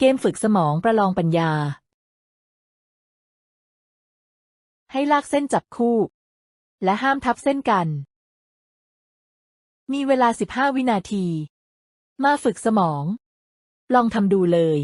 เกมฝึกสมองประลองปัญญา ให้ลากเส้นจับคู่ และห้ามทับเส้นกัน มีเวลา 15 วินาที มาฝึกสมอง ลองทำดูเลย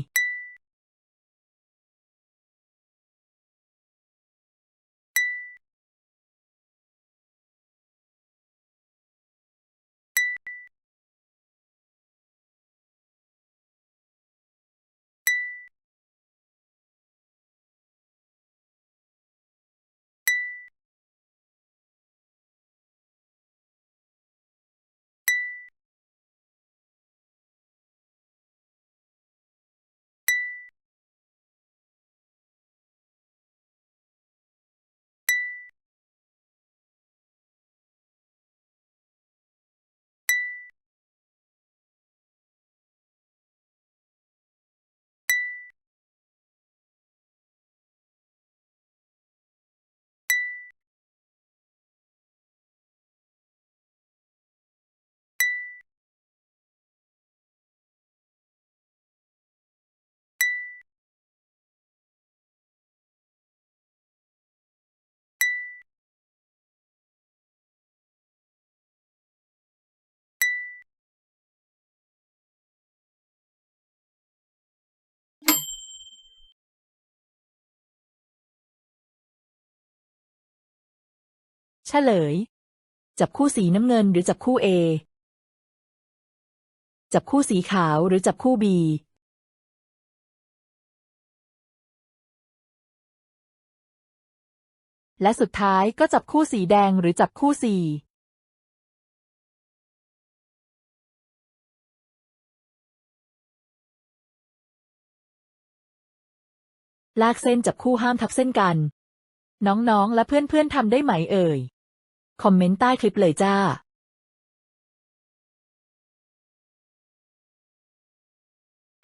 เฉลย จับคู่สีน้ำเงินหรือจับคู่ A จับคู่สีขาวหรือจับคู่ B และสุดท้ายก็จับคู่สีแดงหรือจับคู่ C ลากเส้นจับคู่ห้ามทับเส้นกัน น้องๆ และเพื่อนๆทำได้ไหมเอ่ย คอมเมนต์ใต้คลิปเลยจ้า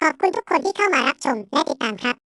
ขอบคุณทุกคนที่เข้ามารับชมและติดตามครับ